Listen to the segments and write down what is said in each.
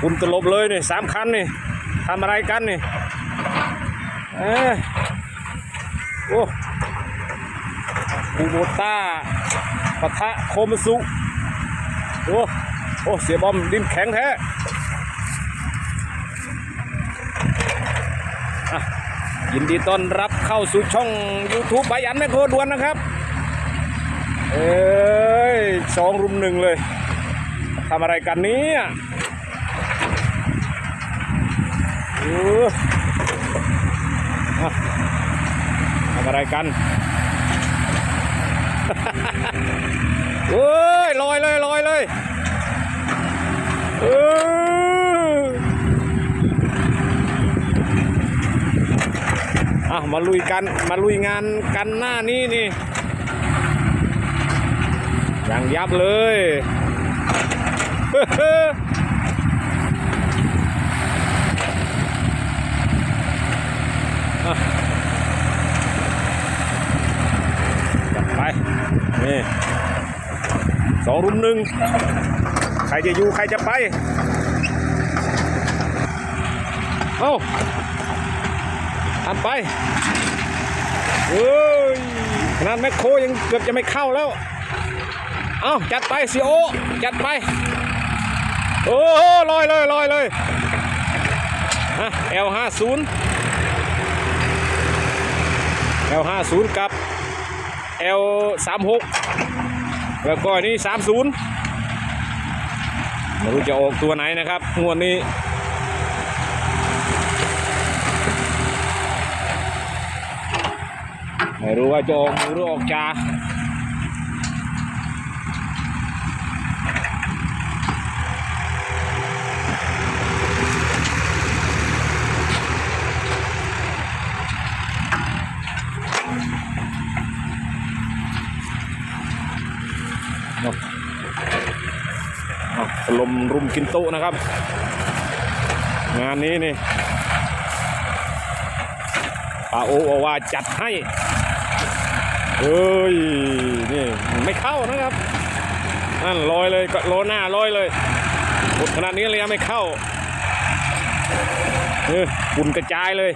คุณตลบเลยนี่สามคันนี่ทำอะไรกันนี่เอ้ยโอ้คูโบต้าปะทะโคมสุโอ้โอ้ เสียบอมดิ้นแข็งแท้ยินดีต้อนรับเข้าสู่ช่อง YouTube ใบอันแมคโครด่วนนะครับ เอ้ยสองรุมหนึ่งเลย ทำอะไรกันเนี้เอออะทำอะไรกันเฮ้ยลอยเลยลอยเลยเอออะมาลุยกัน มาลุยงานกันหน้านี้นี่อย่างยับเลย จัดไป นี่สองรุมหนึ่ง ใครจะอยู่ ใครจะไป เอ้าทำไปเฮ้ยขนาดแมคโครยังเกือบจะไม่เข้าแล้ว เอาจัดไปซีโอ จัดไป โอ้โหลอยเลยลอยเลยฮะ L50 L50 กับ L36 แล้วก็อันนี้30ไม่รู้จะออกตัวไหนนะครับ งวดนี้ไม่รู้ว่าจะออกหรือออกจา เอาเอา ลมรุมกินโต๊ะนะครับ งานนี้นี่ป้าโอบอกว่าจัดให้เฮ้ยนี่ไม่เข้านะครับนั่นลอยเลยก็โลหน้าลอยเลยขนาดนี้เลยยังไม่เข้าเออฝุ่นกระจายเลย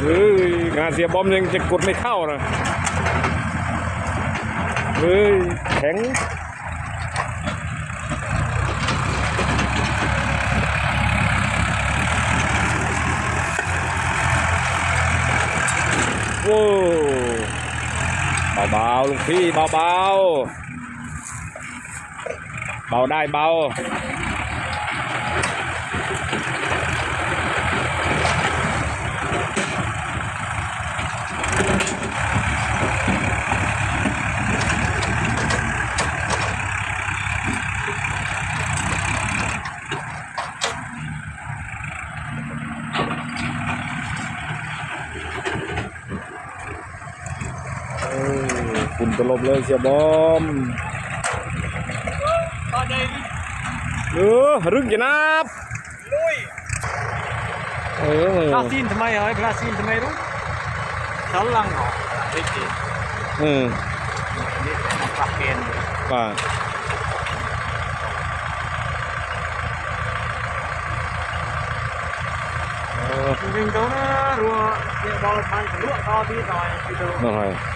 เฮ้ยงานเสียบอมยังจะกดไม่เข้านะเฮ้ยแข็งโว้เบาๆลูกพี่เบาๆเบาได้เบา เอ อคุณตลบเลยเสียบอมตอนนี้เออรึกอย่านับลุยเออพลาซีนทำไมเอ้ยพลาซีนทำไมรู้ชั้นลังเหรอไอ้จีเออนี่ปรับเกณฑ์ป่าเออจริงๆตรงนั้นรัวเนี่ยบอลพันรัวต่อที่หน่อยที่ดูหน่อยโอเคนะเออตามผมตามตามเอาดูนะเ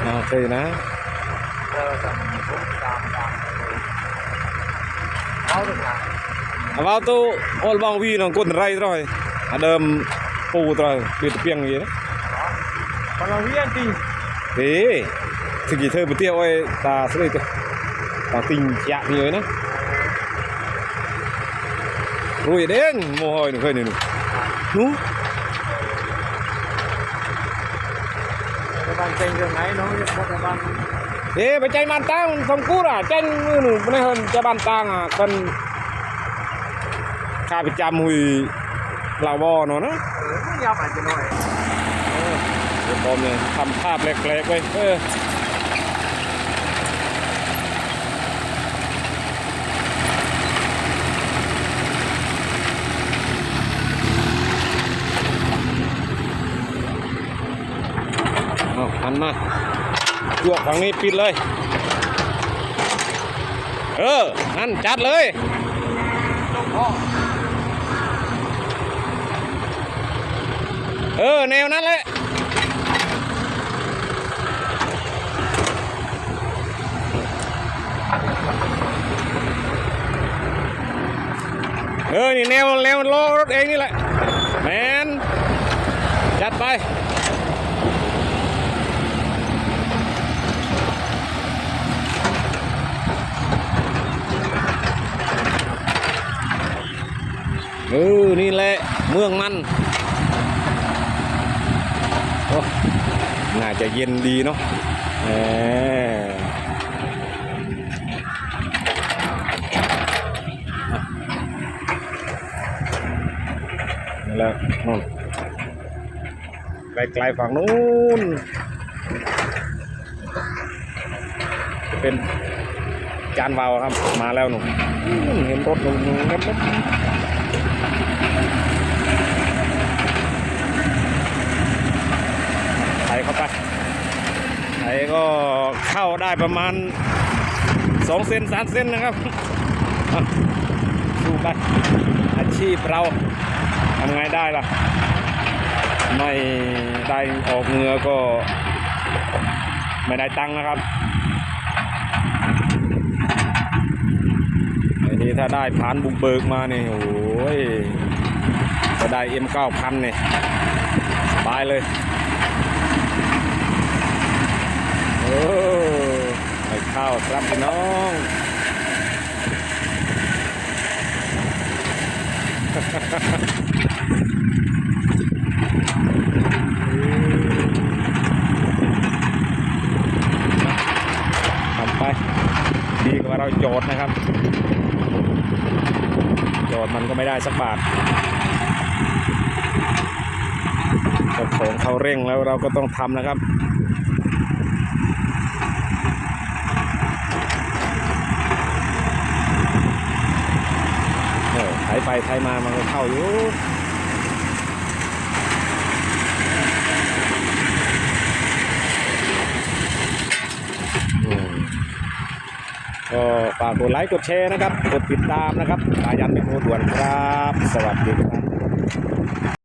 Ờ, okay à, vào tu ôn bao vi nó cột ray rồi. À đơm phù rồi bị pieng gì đấy. Còn vi anh tin thế thì chỉ thơ một tiêu ơi ta sẽ đây ta tình trạng như ấy nữa rồi đến mồ hôi nữa hơi này nữa đúng รัฐบาลเจงเรื่องไหนเนาะรัฐบาล thế mà chạy bàn tang không cút à tranh nữa này hơn chạy bàn tang à cần khai bị chạm mùi lào bò nó đó เออไม่ยาวอาจจะหน่อยเดี๋ยวบอมเนี่ยทำภาพแหลกๆไว้เออ นมาจวกฝั่งนี้ปิดเลย เออ นั่นจัดเลยเออ แนวนั้นแหละเออ นี่แนวแนวล้อรถเองนี่แหละ แมน จัดไป เอ ละเมืองมันน่าจะเย็นดีเนาะแหมนี่ละนู่นไกลๆฝั่งนู้นจะเป็นจานวาวครับมาแล้วหนูอืมเห็นรถหนูหนูเห็นรถ ถเข้าไปไถก็เข้าได้ประมาณสองเซนสามเซนนะครับอะสู้ไปอาชีพเราทำไงได้ล่ะ ไม่ได้ออกเงือก็ ไม่ได้ตังค์นะครับไอ้นี่ถ้าได้ผ่านบุกเบิกมาเนี่ยโอ้ยจะได้เอ็มเก้าพันเนี่ยสบายเลยโอ้ไอ้ข้าว ครับพี่น้องทำไปดีกว่าเราจทย์นะครับจทย์มันก็ไม่ได้สักบาทของเขาเร่งแล้วเราก็ต้องทำนะครับ ไปไปไถมามันก็เข้าอยู่ก็ฝากกดไลค์กดแชร์นะครับ กดติดตามนะครับอายันเป็นผู้ด่วนครับ สวัสดีครับ